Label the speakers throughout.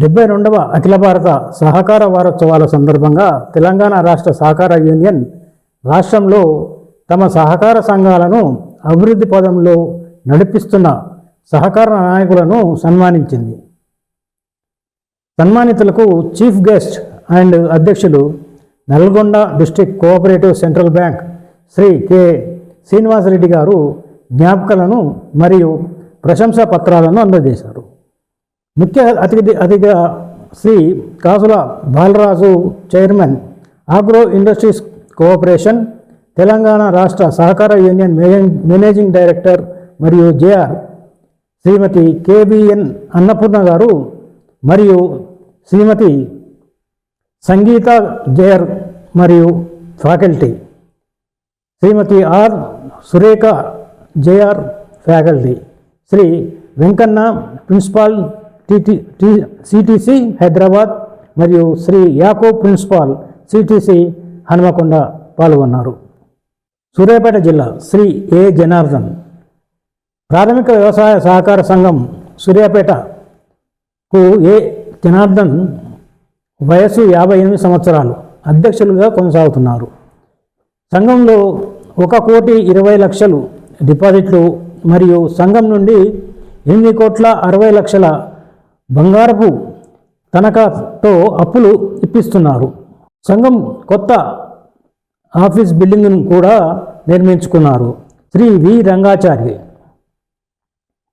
Speaker 1: డెబ్బై రెండవ అఖిల భారత సహకార వారోత్సవాల సందర్భంగా తెలంగాణ రాష్ట్ర సహకార యూనియన్ రాష్ట్రంలో తమ సహకార సంఘాలను అభివృద్ధి పదంలో నడిపిస్తున్న సహకార నాయకులను సన్మానించింది. సన్మానితులకు చీఫ్ గెస్ట్ అండ్ అధ్యక్షులు Nalgonda district cooperative central bank Shri K. Srinivasareddy గారు జ్ఞాపకాలను మరియు ప్రశంసా పత్రాలను అందజేశారు. ముఖ్య అతిథి అతిథిగా Shri Kasula Balaraju chairman agro industries cooperation Telangana రాష్ట్ర సహకార యూనియన్ మేనేజింగ్ డైరెక్టర్ మరియు జేఆర్ శ్రీమతి కేబిఎన్ అన్నపూర్ణ గారు మరియు శ్రీమతి సంగీత జేఆర్ మరియు faculty. Shrimati R Surekha JR faculty. Shri Venkanna principal TT CTC Hyderabad మరియు శ్రీ యాకో ప్రిన్సిపాల్ సిటిసి హనుమకొండ పాల్గొన్నారు. సూర్యాపేట జిల్లా శ్రీ ఏ జనార్దన్. ప్రాథమిక వ్యవసాయ సహకార సంఘం సూర్యాపేటకు ఏ జనార్దన్ వయసు యాభై ఎనిమిది సంవత్సరాలు అధ్యక్షులుగా కొనసాగుతున్నారు. సంఘంలో ఒక కోటి ఇరవై లక్షలు డిపాజిట్లు మరియు సంఘం నుండి ఎనిమిది కోట్ల అరవై లక్షల బంగారపు తనఖాతో అప్పులు ఇప్పిస్తున్నారు. సంఘం కొత్త ఆఫీస్ బిల్డింగ్ను కూడా నిర్మించుకున్నారు. శ్రీ వి. రంగాచారి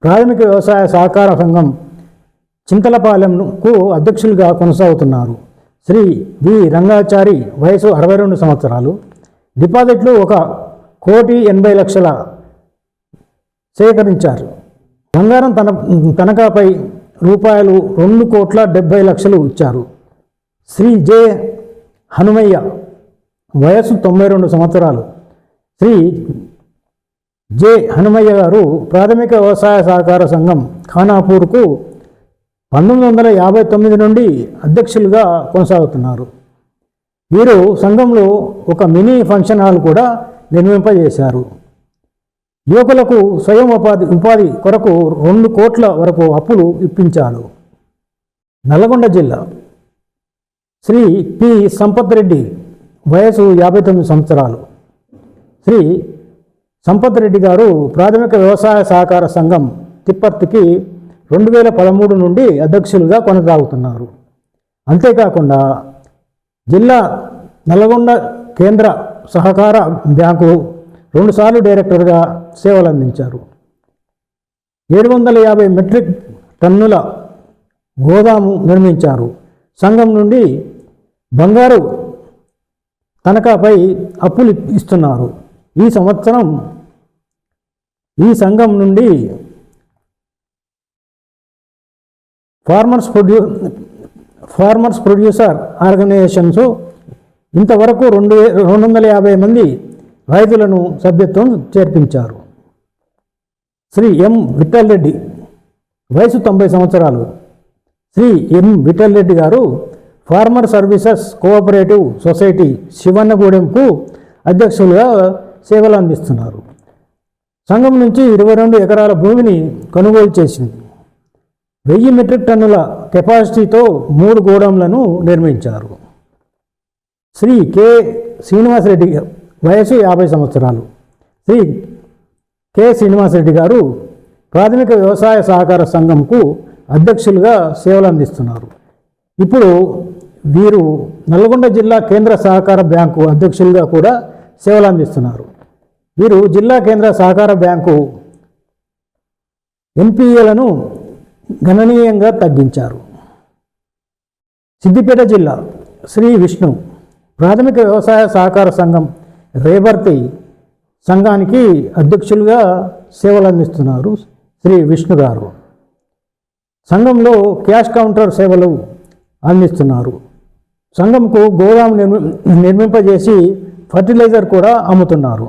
Speaker 1: ప్రాథమిక వ్యవసాయ సహకార సంఘం చింతలపాలెంకు అధ్యక్షులుగా కొనసాగుతున్నారు. శ్రీ వి. రంగాచారి వయసు అరవై రెండు సంవత్సరాలు. డిపాజిట్లు ఒక కోటి ఎనభై లక్షల సేకరించారు. బంగారం తన తనఖాపై రూపాయలు రెండు కోట్ల డెబ్బై లక్షలు ఇచ్చారు. శ్రీ జె. హనుమయ్య వయసు తొంభై రెండు సంవత్సరాలు. శ్రీ జె. హనుమయ్య గారు ప్రాథమిక వ్యవసాయ సహకార సంఘం ఖానాపూర్కు పంతొమ్మిది వందల యాభై తొమ్మిది నుండి అధ్యక్షులుగా కొనసాగుతున్నారు. వీరు సంఘంలో ఒక మినీ ఫంక్షన్ హాల్ కూడా నిర్మింపజేశారు. యువకులకు స్వయం ఉపాధి ఉపాధి కొరకు రెండు కోట్ల వరకు అప్పులు ఇప్పించారు. నల్గొండ జిల్లా శ్రీ పి. సంపత్ రెడ్డి వయసు యాభై తొమ్మిది సంవత్సరాలు. శ్రీ సంపత్ రెడ్డి గారు ప్రాథమిక వ్యవసాయ సహకార సంఘం తిప్పర్తికి రెండు వేల పదమూడు నుండి అధ్యక్షులుగా కొనసాగుతున్నారు. అంతేకాకుండా జిల్లా నల్గొండ కేంద్ర సహకార బ్యాంకు రెండుసార్లు డైరెక్టర్గా సేవలు అందించారు ఏడు వందల యాభై మెట్రిక్ టన్నుల గోదాము నిర్మించారు. సంఘం నుండి బంగారు తనఖాపై అప్పులు ఇస్తున్నారు. ఈ సంవత్సరం ఈ సంఘం నుండి ఫార్మర్స్ ప్రొడ్యూ ఫార్మర్స్ ప్రొడ్యూసర్ ఆర్గనైజేషన్స్ ఇంతవరకు రెండు రెండు వందల యాభై మంది రైతులను సభ్యత్వం చేర్పించారు. శ్రీ ఎం విఠల్ రెడ్డి వయసు తొంభై సంవత్సరాలు. శ్రీ ఎం విఠల్ రెడ్డి గారు ఫార్మర్ సర్వీసెస్ కోఆపరేటివ్ సొసైటీ శివన్నగూడెంకు అధ్యక్షులుగా సేవలు అందిస్తున్నారు. సంఘం నుంచి ఇరవై రెండు ఎకరాల భూమిని కొనుగోలు చేసింది. వెయ్యి మెట్రిక్ టన్నుల కెపాసిటీతో మూడు గోడౌన్లను నిర్మించారు. శ్రీ కె శ్రీనివాసరెడ్డి వయసు యాభై సంవత్సరాలు. శ్రీ కె శ్రీనివాసరెడ్డి గారు ప్రాథమిక వ్యవసాయ సహకార సంఘంకు అధ్యక్షులుగా సేవలు అందిస్తున్నారు. ఇప్పుడు వీరు నల్గొండ జిల్లా కేంద్ర సహకార బ్యాంకు అధ్యక్షులుగా కూడా సేవలు అందిస్తున్నారు. వీరు జిల్లా కేంద్ర సహకార బ్యాంకు ఎన్పిఏలను గణనీయంగా తగ్గించారు. సిద్దిపేట జిల్లా శ్రీ విష్ణు ప్రాథమిక వ్యవసాయ సహకార సంఘం రేవర్తి సంఘానికి అధ్యక్షులుగా సేవలు అందిస్తున్నారు శ్రీ విష్ణు గారు. సంఘంలో క్యాష్ కౌంటర్ సేవలు అందిస్తున్నారు. సంఘంకు గోదాం నిర్మి నిర్మింపజేసి ఫర్టిలైజర్ కూడా అమ్ముతున్నారు.